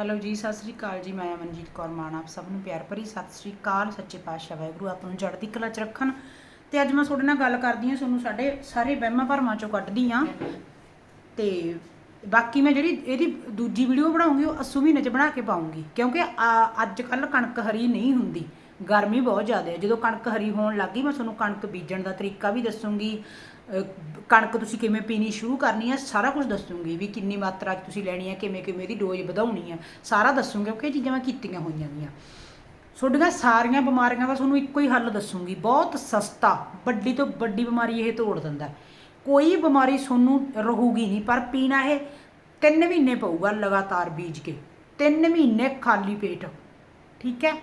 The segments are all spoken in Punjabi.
ਹੈਲੋ ਜੀ, ਸਤਿ ਸ੍ਰੀ ਅਕਾਲ ਜੀ, ਮੈਂ ਅਮਨਜੀਤ ਕੌਰ ਮਾਨ, ਆਪ ਸਭ ਨੂੰ ਪਿਆਰ ਭਰੀ ਸਤਿ ਸ੍ਰੀ ਅਕਾਲ, ਸੱਚੇ ਪਾਤਸ਼ਾਹ ਵਾਹਿਗੁਰੂ, ਆਪ ਨੂੰ ਚੜ੍ਹਦੀ ਕਲਾ ਚ ਰੱਖਣ। ਤੇ ਅੱਜ ਮੈਂ ਤੁਹਾਡੇ ਨਾਲ ਗੱਲ ਕਰਦੀ ਹਾਂ, ਤੁਹਾਨੂੰ ਸਾਡੇ ਸਾਰੇ ਵਹਿਮਾਂ ਭਰਮਾਂ ਚੋਂ ਕੱਢਦੀ ਹਾਂ। ਤੇ ਬਾਕੀ ਮੈਂ ਜਿਹੜੀ ਇਹਦੀ ਦੂਜੀ ਵੀਡੀਓ ਬਣਾਉਂਗੀ, ਉਹ ਅਸੂ ਮਹੀਨੇ ਚ ਬਣਾ ਕੇ ਪਾਉਂਗੀ। ਕਿਉਂਕਿ ਆ- ਅੱਜ ਕੱਲ ਕਣਕ ਹਰੀ ਨਹੀਂ ਹੁੰਦੀ। ਗਰਮੀ ਬਹੁਤ ਜ਼ਿਆਦਾ ਹੈ। ਜਦੋਂ ਕਣਕ ਹਰੀ ਹੋਣ ਲੱਗੀ ਮੈਂ ਤੁਹਾਨੂੰ ਕਣਕ ਬੀਜਣ ਦਾ ਤਰੀਕਾ ਵੀ ਦੱਸੂੰਗੀ। ਕਣਕ ਤੁਸੀਂ ਕਿਵੇਂ ਪੀਣੀ ਸ਼ੁਰੂ ਕਰਨੀ ਹੈ ਸਾਰਾ ਕੁਝ ਦੱਸੂਗੀ ਵੀ ਕਿੰਨੀ ਮਾਤਰਾ 'ਚ ਤੁਸੀਂ ਲੈਣੀ ਹੈ ਕਿਵੇਂ ਕਿਵੇਂ ਦੀ ਡੋਜ਼ ਵਧਾਉਣੀ ਹੈ ਸਾਰਾ ਦੱਸੂਗੀ, ਕਿਉਂਕਿ ਇਹ ਚੀਜ਼ਾਂ ਮੈਂ ਕੀਤੀਆਂ ਹੋਈਆਂ ਗੀਆਂ ਤੁਹਾਡੀਆਂ ਸਾਰੀਆਂ ਬਿਮਾਰੀਆਂ ਦਾ ਤੁਹਾਨੂੰ ਇੱਕੋ ਹੀ ਹੱਲ ਦੱਸੂਗੀ, ਬਹੁਤ ਸਸਤਾ, ਵੱਡੀ ਤੋਂ ਵੱਡੀ ਬਿਮਾਰੀ ਇਹ ਤੋੜ ਦਿੰਦਾ ਕੋਈ ਬਿਮਾਰੀ ਤੁਹਾਨੂੰ ਰਹੂਗੀ ਨਹੀਂ, ਪਰ ਪੀਣਾ ਇਹ 3 ਮਹੀਨੇ ਪਊਗਾ ਲਗਾਤਾਰ ਬੀਜ ਕੇ 3 ਮਹੀਨੇ ਖਾਲੀ ਪੇਟ, ਠੀਕ ਹੈ?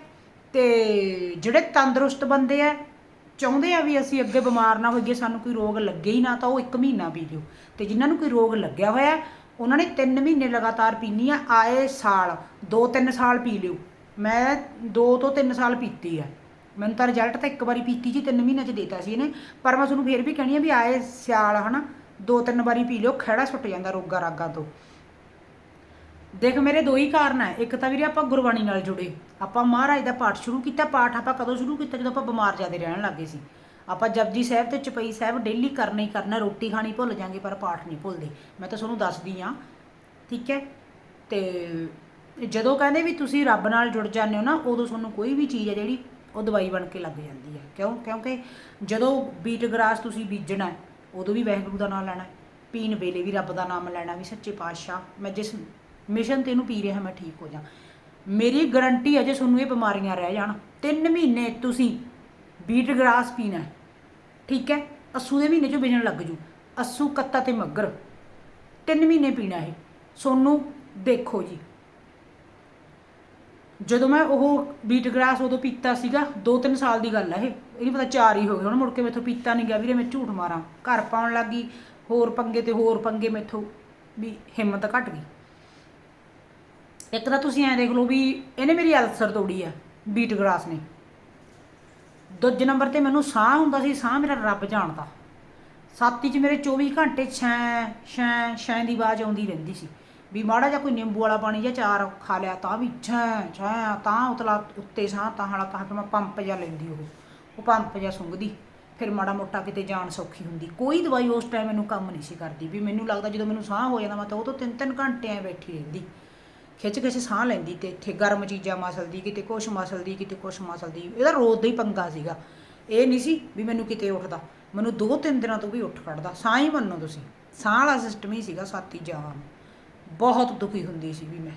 ਤੇ ਜਿਹੜੇ ਤੰਦਰੁਸਤ ਬੰਦੇ ਆ ਚਾਹੁੰਦੇ ਆ ਵੀ ਅਸੀਂ ਅੱਗੇ ਬਿਮਾਰ ਨਾ ਹੋਈਏ, ਸਾਨੂੰ ਕੋਈ ਰੋਗ ਲੱਗੇ ਹੀ ਨਾ, ਤਾਂ ਉਹ 1 ਮਹੀਨਾ ਪੀ ਲਿਓ ਤੇ ਜਿਨ੍ਹਾਂ ਨੂੰ ਕੋਈ ਰੋਗ ਲੱਗਿਆ ਹੋਇਆ, ਉਹਨਾਂ ਨੇ 3 ਮਹੀਨੇ ਲਗਾਤਾਰ ਪੀਣੀ ਆ, ਆਏ ਸਾਲ 2-3 ਸਾਲ ਪੀ ਲਿਓ। ਮੈਂ 2 ਤੋਂ 3 ਸਾਲ ਪੀਤੀ ਆ। ਮੈਨੂੰ ਤਾਂ ਰਿਜ਼ਲਟ ਤਾਂ ਇੱਕ ਵਾਰੀ ਪੀਤੀ ਜੀ 3 ਮਹੀਨਿਆਂ ਚ ਦੇਤਾ ਸੀ ਇਹਨੇ। ਪਰ ਮੈਂ ਤੁਹਾਨੂੰ ਫੇਰ ਵੀ ਕਹਿਣੀ ਆ ਵੀ ਆਏ ਸਿਆਲ, ਹਨਾ, ਦੋ ਤਿੰਨ ਵਾਰੀ ਪੀ ਲਿਓ, ਖਹਿੜਾ ਛੁੱਟ ਜਾਂਦਾ ਰੋਗਾ ਰਾਗਾ ਤੋਂ। ਦੇਖ, ਮੇਰੇ ਦੋ ਹੀ ਕਾਰਨ ਹੈ। ਇੱਕ ਤਾਂ ਵੀਰੇ ਆਪਾਂ ਗੁਰਬਾਣੀ ਨਾਲ ਜੁੜੇ। ਆਪਾਂ ਮਹਾਰਾਜ ਦਾ ਪਾਠ ਸ਼ੁਰੂ ਕੀਤਾ, ਪਾਠ ਆਪਾਂ ਕਦੋਂ ਸ਼ੁਰੂ ਕੀਤਾ? ਜਦੋਂ ਆਪਾਂ ਬਿਮਾਰ ਜਿਆਦੇ ਰਹਿਣ ਲੱਗੇ ਸੀ। ਆਪਾਂ ਜਪਜੀ ਸਾਹਿਬ ਤੇ ਚਪਈ ਸਾਹਿਬ ਡੇਲੀ ਕਰਨਾ ਹੀ ਕਰਨਾ, ਰੋਟੀ ਖਾਣੀ ਭੁੱਲ ਜਾਂਗੇ, ਪਰ ਪਾਠ ਨਹੀਂ ਭੁੱਲਦੇ। ਮੈਂ ਤਾਂ ਤੁਹਾਨੂੰ ਦੱਸਦੀ ਆ ਠੀਕ ਹੈ? ਤੇ ਜਦੋਂ ਕਹਿੰਦੇ ਵੀ ਤੁਸੀਂ ਰੱਬ ਨਾਲ ਜੁੜ ਜਾਂਦੇ ਹੋ ਨਾ, ਉਦੋਂ ਤੁਹਾਨੂੰ ਕੋਈ ਵੀ ਚੀਜ਼ ਹੈ ਜਿਹੜੀ ਉਹ ਦਵਾਈ ਬਣ ਕੇ ਲੱਗ ਜਾਂਦੀ ਹੈ। ਕਿਉਂ? ਕਿਉਂਕਿ ਜਦੋਂ ਬੀਟ ਗਰਾਸ ਤੁਸੀਂ ਬੀਜਣਾ ਉਦੋਂ ਵੀ ਵਾਹਿਗੁਰੂ ਦਾ ਨਾਮ ਲੈਣਾ ਪੀਣ ਵੇਲੇ ਵੀ ਰੱਬ ਦਾ ਨਾਮ ਲੈਣਾ ਵੀ ਸੱਚੇ ਪਾਤਸ਼ਾਹ, ਮੈਂ ਜਿਸ ਮਿਸ਼ਨ ਤੇ ਇਹਨੂੰ ਪੀ ਰਿਹਾ ਮੈਂ ਠੀਕ ਹੋ ਜਾ। ਮੇਰੀ ਗਰੰਟੀ ਹੈ ਜੇ ਤੁਹਾਨੂੰ ਇਹ ਬਿਮਾਰੀਆਂ ਰਹਿ ਜਾਣ 3 ਮਹੀਨੇ ਤੁਸੀਂ ਬੀਟ ਗ੍ਰਾਸ ਪੀਣਾ ਠੀਕ ਹੈ? ਅੱਸੂ ਦੇ ਮਹੀਨੇ ਚੋਂ ਵਿਜਣ ਲੱਗ ਜੂ। ਅੱਸੂ, ਕੱਤਾ ਤੇ ਮੱਗਰ 3 ਮਹੀਨੇ ਪੀਣਾ ਇਹ। ਸੋਨੂੰ, ਦੇਖੋ ਜੀ। ਜਦੋਂ ਮੈਂ ਉਹ ਬੀਟ ਗ੍ਰਾਸ ਉਦੋਂ ਪੀਤਾ ਸੀਗਾ 2-3 ਸਾਲ ਦੀ ਗੱਲ ਹੈ ਇਹ। ਇਹ ਨਹੀਂ ਪਤਾ ਚਾਰ ਹੀ ਹੋ ਗਏ ਹੁਣ, ਮੁੜ ਕੇ ਮੈਥੋਂ ਪੀਤਾ ਨਹੀਂ ਗਿਆ। ਵੀਰੇ, ਮੈਂ ਝੂਠ ਮਾਰਾਂ। ਘਰ ਪਾਉਣ ਲੱਗੀ ਹੋਰ ਪੰਗੇ ਤੇ ਹੋਰ ਪੰਗੇ ਮੈਥੋਂ, ਵੀ ਹਿੰਮਤ ਘਟ ਗਈ। ਇੱਕ ਤਾਂ ਤੁਸੀਂ ਐਂ ਦੇਖ ਲਓ ਵੀ ਇਹਨੇ ਮੇਰੀ ਅਲਸਰ ਤੋੜੀ ਆ ਬੀਟ ਗਰਾਸ ਨੇ। ਦੂਜੇ ਨੰਬਰ ਤੇ ਮੈਨੂੰ ਸਾਹ ਹੁੰਦਾ ਸੀ, ਸਾਹ ਮੇਰਾ ਰੱਬ ਜਾਣਦਾ। ਸਾਥੀ 'ਚ ਮੇਰੇ 24 ਘੰਟੇ ਛੈਂ ਛੈਂ ਛੈਂ ਦੀ ਆਵਾਜ਼ ਆਉਂਦੀ ਰਹਿੰਦੀ ਸੀ। ਵੀ ਮਾੜਾ ਜਿਹਾ ਕੋਈ ਨਿੰਬੂ ਵਾਲਾ ਪਾਣੀ ਜਾਂ ਚਾਰ ਖਾ ਲਿਆ ਤਾਂ ਵੀ ਛੈਂ ਛੈਂ, ਤਾਂ ਉਤਲਾ ਉੱਤੇ ਸਾਹ, ਤਾਂ ਹਾਲਾ, ਤਾਂ ਕਿ ਮੈਂ ਪੰਪ ਜਿਹਾ ਲੈਂਦੀ ਉਹ। ਉਹ ਪੰਪ ਜਾਂ ਸੁੰਘਦੀ, ਫਿਰ ਮਾੜਾ ਮੋਟਾ ਕਿਤੇ ਜਾਣ ਸੌਖੀ ਹੁੰਦੀ। ਕੋਈ ਦਵਾਈ ਉਸ ਟਾਈਮ ਮੈਨੂੰ ਕੰਮ ਨਹੀਂ ਸੀ ਕਰਦੀ। ਵੀ ਮੈਨੂੰ ਲੱਗਦਾ ਜਦੋਂ ਮੈਨੂੰ ਸਾਹ ਹੋ ਜਾਂਦਾ, ਮੈਂ ਤਾਂ ਉਹ ਤੋਂ ਤਿੰਨ ਤਿੰਨ ਘੰਟੇ ਐ ਬੈਠੀ ਰਹਿੰਦੀ। ਖਿੱਚ ਖਿੱਚ ਸਾਹ ਲੈਂਦੀ ਤੇ ਇੱਥੇ ਗਰਮ ਚੀਜ਼ਾਂ ਮਸਲਦੀ, ਕਿਤੇ ਕੁਛ ਮਸਲਦੀ, ਕਿਤੇ ਕੁਛ ਮਸਲਦੀ। ਇਹਦਾ ਰੋਜ਼ ਦਾ ਹੀ ਪੰਗਾ ਸੀਗਾ। ਇਹ ਨਹੀਂ ਸੀ ਵੀ ਮੈਨੂੰ ਕਿਤੇ ਉੱਠਦਾ। ਮੈਨੂੰ ਦੋ ਤਿੰਨ ਦਿਨਾਂ ਤੋਂ ਵੀ ਉੱਠ ਖੜਦਾ। ਸਾਹ ਹੀ ਮੰਨੋ ਤੁਸੀਂ। ਸਾਹ ਵਾਲਾ ਸਿਸਟਮ ਹੀ ਸੀਗਾ ਸਾਤੀ ਜਾਵਾਂ ਬਹੁਤ ਦੁਖੀ ਹੁੰਦੀ ਸੀ ਵੀ ਮੈਂ।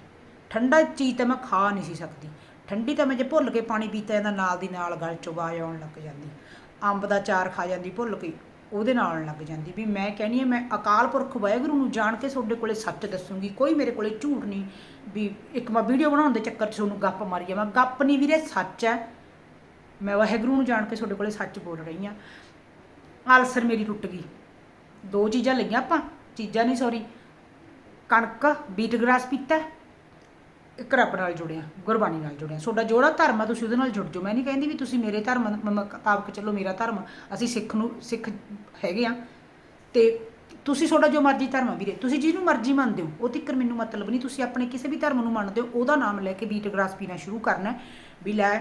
ਠੰਡਾ ਚੀਜ਼ ਤਾਂ ਮੈਂ ਖਾ ਨਹੀਂ ਸੀ ਸਕਦੀ। ਠੰਡੀ ਤਾਂ ਮੈਂ ਜੇ ਭੁੱਲ ਕੇ ਪਾਣੀ ਪੀਤਾ ਜਾਂਦਾ, ਨਾਲ ਦੀ ਨਾਲ ਗਲ ਚੋਂ ਆਵਾਜ਼ ਆਉਣ ਲੱਗ ਜਾਂਦੀ। ਅੰਬ ਦਾ ਚਾਰ ਖਾ ਜਾਂਦੀ ਭੁੱਲ ਕੇ। ਉਹਦੇ ਨਾਲ ਲੱਗ ਜਾਂਦੀ ਵੀ ਮੈਂ ਕਹਿੰਦੀ ਹਾਂ ਮੈਂ ਅਕਾਲ ਪੁਰਖ ਵਾਹਿਗੁਰੂ ਨੂੰ ਜਾਣ ਕੇ ਤੁਹਾਡੇ ਕੋਲੇ ਸੱਚ ਦੱਸੂਗੀ, ਕੋਈ ਮੇਰੇ ਕੋਲੇ ਝੂਠ ਨਹੀਂ, ਵੀ ਇੱਕ ਮੈਂ ਵੀਡੀਓ ਬਣਾਉਣ ਦੇ ਚੱਕਰ 'ਚ ਤੁਹਾਨੂੰ ਗੱਪ ਮਾਰੀ ਜਾਵਾਂ। ਗੱਪ ਨਹੀਂ ਵੀਰੇ, ਸੱਚ ਹੈ। ਮੈਂ ਵਾਹਿਗੁਰੂ ਨੂੰ ਜਾਣ ਕੇ ਤੁਹਾਡੇ ਕੋਲੇ ਸੱਚ ਬੋਲ ਰਹੀ ਹਾਂ। ਆਲਸਰ ਮੇਰੀ ਟੁੱਟ ਗਈ। ਦੋ ਚੀਜ਼ਾਂ ਲਈਆਂ ਆਪਾਂ, ਚੀਜ਼ਾਂ ਨਹੀਂ ਸੌਰੀ ਕਣਕ ਬੀਟ ਗ੍ਰਾਸ ਪੀਤਾ। ਇੱਕ ਰੱਬ ਨਾਲ ਜੁੜਿਆ, ਗੁਰਬਾਣੀ ਨਾਲ ਜੁੜਿਆ। ਤੁਹਾਡਾ ਜਿਹੜਾ ਧਰਮ ਆ, ਤੁਸੀਂ ਉਹਦੇ ਨਾਲ ਜੁੜ ਜਾਓ। ਮੈਂ ਨਹੀਂ ਕਹਿੰਦੀ ਵੀ ਤੁਸੀਂ ਮੇਰੇ ਧਰਮ ਮੁਤਾਬਕ ਚੱਲੋ, ਮੇਰਾ ਧਰਮ। ਅਸੀਂ ਸਿੱਖ ਨੂੰ, ਸਿੱਖ ਹੈਗੇ ਆ। ਤੇ ਤੁਸੀਂ ਤੁਹਾਡਾ ਜੋ ਮਰਜ਼ੀ ਧਰਮ ਆ ਵੀਰੇ, ਤੁਸੀਂ ਜਿਹਨੂੰ ਮਰਜ਼ੀ ਮੰਨਦੇ ਹੋ, ਉਹ ਤਿੱਕਰ ਮੈਨੂੰ ਮਤਲਬ ਨਹੀਂ। ਤੁਸੀਂ ਆਪਣੇ ਕਿਸੇ ਵੀ ਧਰਮ ਨੂੰ ਮੰਨਦੇ ਹੋ, ਉਹਦਾ ਨਾਮ ਲੈ ਕੇ ਬੀਟ ਗ੍ਰਾਸ ਪੀਣਾ ਸ਼ੁਰੂ ਕਰਨਾ ਵੀ ਲੈ,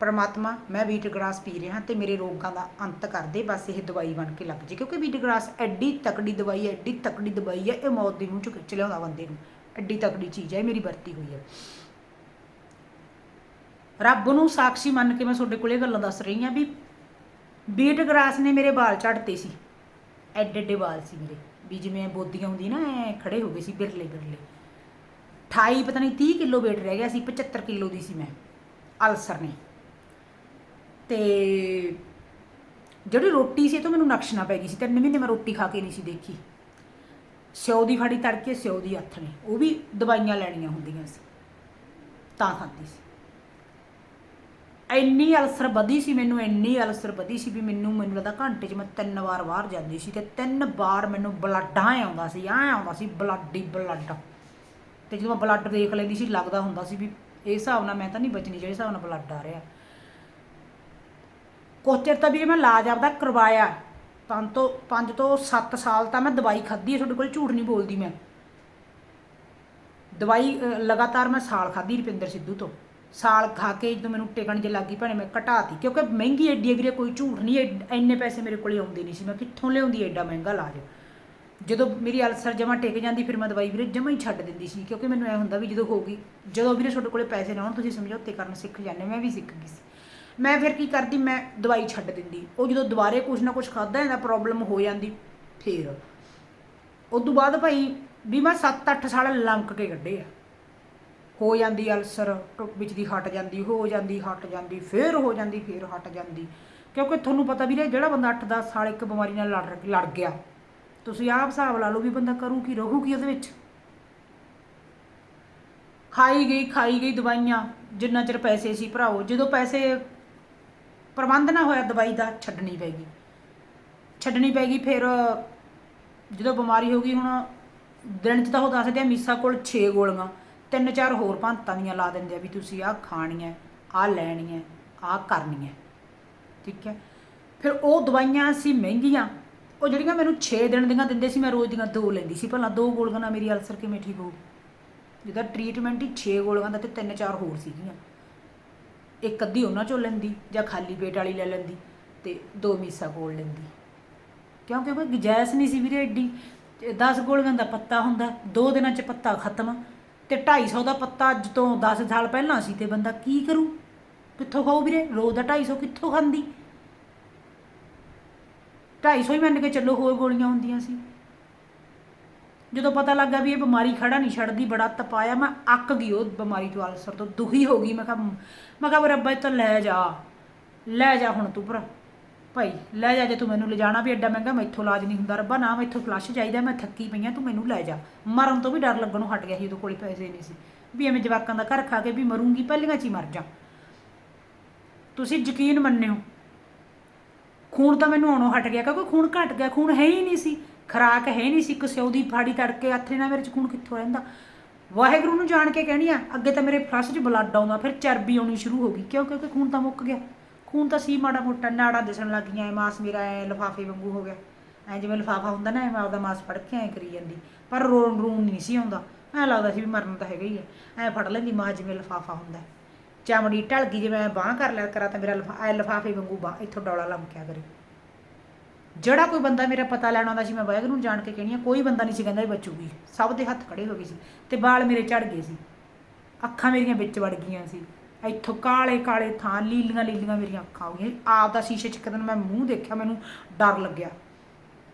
ਪਰਮਾਤਮਾ, ਮੈਂ ਵੀਟ ਗ੍ਰਾਸ ਪੀ ਰਿਹਾ ਤੇ ਮੇਰੇ ਰੋਗਾਂ ਦਾ ਅੰਤ ਕਰ ਦੇ, ਬਸ ਇਹ ਦਵਾਈ ਬਣ ਕੇ ਲੱਗ ਜੇ। ਕਿਉਂਕਿ ਬੀਟ ਗ੍ਰਾਸ ਐਡੀ ਤਕੜੀ ਦਵਾਈ ਹੈ, ਐਡੀ ਤਕੜੀ ਦਵਾਈ ਹੈ, ਇਹ ਮੌਤ ਦੀ ਮੂੰਹ ਚ ਖਿੱਚ ਲਿਆਉਂਦਾ ਬੰਦੇ ਨੂੰ। ਐਡੀ ਤਕੜੀ ਚੀਜ਼ ਹੈ, ਇਹ ਮੇਰੀ ਵਰਤੀ ਹੋਈ ਹੈ। ਰੱਬ ਨੂੰ ਸਾਖੀ ਮੰਨ ਕੇ ਮੈਂ ਤੁਹਾਡੇ ਕੋਲ ਇਹ ਗੱਲਾਂ ਦੱਸ ਰਹੀ ਹਾਂ ਵੀ ਬੀਟ ਗਰਾਸ ਨੇ ਮੇਰੇ ਵਾਲ ਝੜਤੇ ਸੀ, ਐਡੇ ਐਡੇ ਵਾਲ ਸੀ ਮੇਰੇ, ਵੀ ਜਿਵੇਂ ਬੋਦੀਆਂ ਹੁੰਦੀ ਨਾ, ਐ ਖੜੇ ਹੋ ਗਏ ਸੀ ਬਿਰਲੇ ਬਿਰਲੇ। 28 ਪਤਾ ਨਹੀਂ 30 ਕਿਲੋ weight ਰਹਿ ਗਿਆ ਸੀ 75 ਕਿਲੋ ਦੀ ਸੀ ਮੈਂ, ਅਲਸਰ ਨੇ। ਤੇ ਜਿਹੜੀ ਰੋਟੀ ਸੀ, ਇਹ ਤੋਂ ਮੈਨੂੰ ਨਕਸ਼ਨਾ ਪੈ ਗਈ ਸੀ, ਤਿੰਨ ਮਹੀਨੇ ਮੈਂ ਰੋਟੀ ਖਾ ਕੇ ਨਹੀਂ ਸੀ ਦੇਖੀ। ਸਿਓ ਦੀ ਫੜੀ ਤੜਕੇ ਸਿਓ ਦੀ ਹੱਥ ਉਹ ਵੀ ਦਵਾਈਆਂ ਲੈਣੀਆਂ ਹੁੰਦੀਆਂ ਸੀ। ਤਾਂ ਖਾਂਦੀ ਸੀ। ਇੰਨੀ ਅਲਸਰ ਵਧੀ ਸੀ ਮੈਨੂੰ, ਇੰਨੀ ਅਲਸਰ ਵਧੀ ਸੀ ਵੀ ਮੈਨੂੰ ਮੈਨੂੰ ਲੱਗਦਾ ਘੰਟੇ 'ਚ ਮੈਂ ਤਿੰਨ ਵਾਰ ਬਾਹਰ ਜਾਂਦੀ ਸੀ ਤੇ ਤਿੰਨ ਵਾਰ ਮੈਨੂੰ ਬਲੱਡ ਆ ਆਉਂਦਾ ਸੀ ਆ ਆਉਂਦਾ ਸੀ ਬਲੱਡ ਹੀ ਬਲੱਡ ਤੇ ਜਦੋਂ ਮੈਂ ਬਲੱਡ ਦੇਖ ਲੈਂਦੀ ਸੀ, ਲੱਗਦਾ ਹੁੰਦਾ ਸੀ ਵੀ ਇਹ ਹਿਸਾਬ ਨਾਲ ਮੈਂ ਤਾਂ ਨਹੀਂ ਬਚਣੀ, ਜਿਹੜੇ ਹਿਸਾਬ ਨਾਲ ਬਲੱਡ ਆ ਰਿਹਾ। ਕੁਛ ਚਿਰ ਤਾਂ ਵੀਰੇ ਮੈਂ ਇਲਾਜ ਆਪਦਾ ਕਰਵਾਇਆ। ਪੰਜ ਤੋਂ ਪੰਜ ਤੋਂ 7 ਸਾਲ ਤਾਂ ਮੈਂ ਦਵਾਈ ਖਾਧੀ ਹੈ, ਤੁਹਾਡੇ ਕੋਲ ਝੂਠ ਨਹੀਂ ਬੋਲਦੀ ਮੈਂ। ਦਵਾਈ ਲਗਾਤਾਰ ਮੈਂ ਸਾਲ ਖਾਧੀ ਰੁਪਿੰਦਰ ਸਿੱਧੂ ਤੋਂ। ਸਾਲ ਖਾ ਕੇ ਜਦੋਂ ਮੈਨੂੰ ਟਿਕਣ ਜੇ ਲੱਗੀ ਭੈਣੇ, ਮੈਂ ਘਟਾਤੀ, ਕਿਉਂਕਿ ਮਹਿੰਗੀ ਐਡੀ ਹੈ ਵੀਰੇ ਕੋਈ ਝੂਠ ਨਹੀਂ ਇੰਨੇ ਪੈਸੇ ਮੇਰੇ ਕੋਲੇ ਆਉਂਦੇ ਨਹੀਂ ਸੀ। ਮੈਂ ਕਿੱਥੋਂ ਲਿਆਉਂਦੀ ਐਡਾ ਮਹਿੰਗਾ ਇਲਾਜ? ਜਦੋਂ ਮੇਰੀ ਅਲਸਰ ਜਮਾ ਟਿਕ ਜਾਂਦੀ, ਫਿਰ ਮੈਂ ਦਵਾਈ ਵੀਰੇ ਜਮਾ ਹੀ ਛੱਡ ਦਿੰਦੀ ਸੀ, ਕਿਉਂਕਿ ਮੈਨੂੰ ਐ ਹੁੰਦਾ ਵੀ ਜਦੋਂ ਹੋਊਗੀ ਜਦੋਂ ਵੀਰੇ ਤੁਹਾਡੇ ਕੋਲੇ ਪੈਸੇ ਨਾ ਹੋਣ, ਤੁਸੀਂ ਸਮਝੌਤੇ ਕਰਨ ਸਿੱਖ ਜਾਂਦੇ, ਮੈਂ ਵੀ ਸਿੱਖ ਗਈ ਸੀ। ਮੈਂ ਫਿਰ ਕੀ ਕਰਦੀ, ਮੈਂ ਦਵਾਈ ਛੱਡ ਦਿੰਦੀ। ਉਹ ਜਦੋਂ ਦੁਬਾਰੇ ਕੁਛ ਨਾ ਕੁਛ ਖਾਦਾ ਇਹਦਾ ਪ੍ਰੋਬਲਮ ਹੋ ਜਾਂਦੀ, ਫਿਰ। ਉਸ ਤੋਂ ਬਾਅਦ ਭਾਈ ਵੀ ਮੈਂ 7-8 ਸਾਲ ਲੰਕ ਕੇ ਕੱਢੇ ਆ। ਹੋ ਜਾਂਦੀ ਅਲਸਰ ਟੁ- ਵਿੱਚ ਦੀ ਹਟ ਜਾਂਦੀ, ਹੋ ਜਾਂਦੀ, ਹਟ ਜਾਂਦੀ, ਫੇਰ ਹੋ ਜਾਂਦੀ, ਫੇਰ ਹਟ ਜਾਂਦੀ। ਕਿਉਂਕਿ ਤੁਹਾਨੂੰ ਪਤਾ ਵੀਰੇ, ਜਿਹੜਾ ਬੰਦਾ 8-10 ਸਾਲ ਇੱਕ ਬਿਮਾਰੀ ਨਾਲ ਲੜ ਲੜ ਗਿਆ, ਤੁਸੀਂ ਆਪ ਹਿਸਾਬ ਲਾ ਲਓ ਵੀ ਬੰਦਾ ਕਰੂ ਕੀ, ਰਹੂ ਕੀ ਉਹਦੇ ਵਿੱਚ? ਖਾਈ ਗਈ ਖਾਈ ਗਈ ਦਵਾਈਆਂ, ਜਿੰਨਾ ਚਿਰ ਪੈਸੇ ਸੀ ਭਰਾਓ, ਜਦੋਂ ਪੈਸੇ ਪ੍ਰਬੰਧ ਨਾ ਹੋਇਆ, ਦਵਾਈ ਦਾ ਛੱਡਣੀ ਪੈਗੀ ਛੱਡਣੀ ਪੈਗੀ ਫਿਰ ਜਦੋਂ ਬਿਮਾਰੀ ਹੋ ਗਈ, ਹੁਣ ਦਿਨ 'ਚ ਤਾਂ ਉਹ ਦੱਸਦੇ ਆ ਮੀਸਾ ਕੋਲ 6 ਗੋਲੀਆਂ, ਤਿੰਨ ਚਾਰ ਹੋਰ ਭੰਤਾਂ ਦੀਆਂ ਲਾ ਦਿੰਦੇ ਆ ਵੀ ਤੁਸੀਂ ਆਹ ਖਾਣੀ ਹੈ ਆਹ ਲੈਣੀ ਹੈ ਆਹ ਕਰਨੀ ਹੈ ਠੀਕ ਹੈ? ਫਿਰ ਉਹ ਦਵਾਈਆਂ ਸੀ ਮਹਿੰਗੀਆਂ, ਉਹ ਜਿਹੜੀਆਂ ਮੈਨੂੰ 6 ਦਿਨ ਦੀਆਂ ਦਿੰਦੇ ਸੀ, ਮੈਂ ਰੋਜ਼ ਦੀਆਂ ਦੋ ਲੈਂਦੀ ਸੀ। ਭਲਾ ਦੋ ਗੋਲੀਆਂ ਨਾਲ ਮੇਰੀ ਅਲਸਰ ਕਿਵੇਂ ਠੀਕ ਹੋਊ? ਜਿਹਦਾ ਟ੍ਰੀਟਮੈਂਟ ਹੀ 6 ਗੋਲੀਆਂ ਦਾ ਤੇ ਤਿੰਨ ਚਾਰ ਹੋਰ ਸੀਗੀਆਂ। ਇੱਕ ਅੱਧੀ ਉਹਨਾਂ ਚੋਂ ਲੈਂਦੀ ਜਾਂ ਖਾਲੀ ਪੇਟ ਵਾਲੀ ਲੈ ਲੈਂਦੀ ਤੇ ਦੋ ਮੀਸਾ ਕੋਲ ਲੈਂਦੀ। ਕਿਉਂਕਿ ਕੋਈ ਗੁੰਜਾਇਸ਼ ਨਹੀਂ ਸੀ ਵੀਰੇ ਐਡੀ। 10 ਗੋਲੀਆਂ ਦਾ ਪੱਤਾ ਹੁੰਦਾ, ਦੋ ਦਿਨਾਂ 'ਚ ਪੱਤਾ ਖਤਮ ਤੇ 250 ਦਾ ਪੱਤਾ ਅੱਜ ਤੋਂ 10 ਸਾਲ ਪਹਿਲਾਂ ਸੀ ਤੇ ਬੰਦਾ ਕੀ ਕਰੂ? ਕਿੱਥੋਂ ਖਾਊ ਵੀਰੇ? ਰੋਜ਼ ਦਾ 250 ਕਿੱਥੋਂ ਖਾਂਦੀ? 250 ਹੀ ਮੰਨ ਕੇ ਚੱਲੋ ਹੋਰ ਗੋਲੀਆਂ ਹੁੰਦੀਆਂ ਸੀ। ਜਦੋਂ ਪਤਾ ਲੱਗਾ ਵੀ ਇਹ ਬਿਮਾਰੀ ਖੜਾ ਨਹੀਂ ਛੱਡਦੀ, ਬੜਾ ਤਪਾਇਆ, ਮੈਂ ਅੱਕ ਗਈ ਉਹ ਬਿਮਾਰੀ ਤੋਂ ਅਲਸਰ ਤੋਂ, ਦੁਖੀ ਹੋ ਗਈ, ਮੈਂ ਕਿਹਾ ਮੈਂ ਕਿਹਾ ਵੀ ਰੱਬਾ, ਇਹ ਤਾਂ ਲੈ ਜਾ ਲੈ ਜਾ ਹੁਣ ਤੂੰ ਭਰਾ, ਭਾਈ, ਲੈ ਜਾ, ਜੇ ਤੂੰ ਮੈਨੂੰ ਲਿਜਾਣਾ ਵੀ ਐਡਾ ਮਹਿੰਗਾ, ਮੈਥੋਂ ਇਲਾਜ ਨਹੀਂ ਹੁੰਦਾ, ਰੱਬਾ, ਨਾ ਮੈਥੋਂ ਫਲੱਸ਼ ਚਾਹੀਦਾ, ਮੈਂ ਥੱਕੀ ਪਈ ਆ ਤੂੰ ਮੈਨੂੰ ਲੈ ਜਾ। ਮਰਨ ਤੋਂ ਵੀ ਡਰ ਲੱਗਣੋਂ ਹਟ ਗਿਆ ਸੀ, ਉਹਦੇ ਕੋਲ ਪੈਸੇ ਨਹੀਂ ਸੀ। ਵੀ ਐਵੇਂ ਜਵਾਕਾਂ ਦਾ ਘਰ ਖਾ ਕੇ ਵੀ ਮਰੂੰਗੀ, ਪਹਿਲੀਆਂ ਚ ਹੀ ਮਰ ਜਾ। ਤੁਸੀਂ ਯਕੀਨ ਮੰਨਿਓ, ਖੂਨ ਤਾਂ ਮੈਨੂੰ ਆਉਣੋਂ ਹਟ ਗਿਆ, ਕਿਉਂਕਿ ਖੂਨ ਘਟ ਗਿਆ, ਖੂਨ ਹੈ ਹੀ ਨਹੀਂ ਸੀ। ਖਰਾਕ ਹੈ ਨਹੀਂ ਸੀ ਕਿਸੇ ਉਹਦੀ ਫਾੜੀ ਤੜਕੇ ਹੱਥੇ ਨਾਲ ਮੇਰੇ ਚ ਖੂਨ ਕਿੱਥੋਂ ਰਹਿੰਦਾ? ਵਾਹਿਗੁਰੂ ਨੂੰ ਜਾਣ ਕੇ ਕਹਿਣੀ ਆ, ਅੱਗੇ ਤਾਂ ਮੇਰੇ ਫਲਸ਼ 'ਚ ਬਲੱਡ ਆਉਂਦਾ, ਫਿਰ ਚਰਬੀ ਆਉਣੀ ਸ਼ੁਰੂ ਹੋ ਗਈ। ਕਿਉਂ? ਕਿਉਂਕਿ ਖੂਨ ਤਾਂ ਮੁੱਕ ਗਿਆ। ਖੂਨ ਤਾਂ ਸੀ ਮਾੜਾ ਮੋਟਾ, ਨਾੜਾ ਦਿਸਣ ਲੱਗ ਗਈਆਂ, ਐ ਮਾਸ ਮੇਰਾ ਐ ਲਫਾਫੇ ਵਾਂਗੂ ਹੋ ਗਿਆ। ਐ ਜਿਵੇਂ ਲਫਾਫਾ ਹੁੰਦਾ ਨਾ, ਐ ਮੈਂ ਆਪਦਾ ਮਾਸ ਫੜ ਕੇ ਐ ਕਰੀ ਜਾਂਦੀ। ਪਰ ਰੋਣ ਰੂਣ ਨਹੀਂ ਸੀ ਆਉਂਦਾ। ਐ ਲੱਗਦਾ ਸੀ ਵੀ ਮਰਨ ਤਾਂ ਹੈਗਾ ਹੀ ਐ ਐ ਫੜ ਲੈਂਦੀ ਮਾਸ ਜਿਵੇਂ ਲਫਾਫਾ ਹੁੰਦਾ। ਚਮੜੀ ਢਲ ਗਈ, ਜਿਵੇਂ ਬਾਹ ਕਰ ਲਿਆ ਕਰਾਂ ਤਾਂ ਮੇਰਾ ਲਫਾ, ਐ ਲਫਾਫੇ ਵਾਂਗੂ ਬਾਹ, ਇੱਥੋਂ ਡੌਲਾ ਲੰਮਕਿਆ ਕਰੇ। ਜਿਹੜਾ ਕੋਈ ਬੰਦਾ ਮੇਰਾ ਪਤਾ ਲੈਣ ਆਉਂਦਾ ਸੀ, ਮੈਂ ਵਾਹਿਗੁਰੂ ਨੂੰ ਜਾਣ ਕੇ ਕਹਿਣੀ ਆ, ਕੋਈ ਬੰਦਾ ਨਹੀਂ ਸੀ ਕਹਿੰਦਾ ਇਹ ਬਚੂਗੀ। ਸਭ ਦੇ ਹੱਥ ਖੜੇ ਹੋ ਗਏ ਸੀ ਤੇ ਬਾਲ ਮੇਰੇ ਝੜ ਗਏ ਸੀ। ਅੱਖਾਂ ਮੇਰੀਆਂ ਵਿੱਚ ਵੜ ਗਈਆਂ ਸੀ। ਇੱਥੋਂ ਕਾਲੇ ਕਾਲੇ ਥਾਂ, ਲੀਲੀਆਂ ਲੀਲੀਆਂ ਮੇਰੀਆਂ ਅੱਖਾਂ ਹੋ ਗਈਆਂ। ਆਪ ਦਾ ਸ਼ੀਸ਼ੇ 'ਚ ਇੱਕ ਦਿਨ ਮੈਂ ਮੂੰਹ ਦੇਖਿਆ, ਮੈਨੂੰ ਡਰ ਲੱਗਿਆ।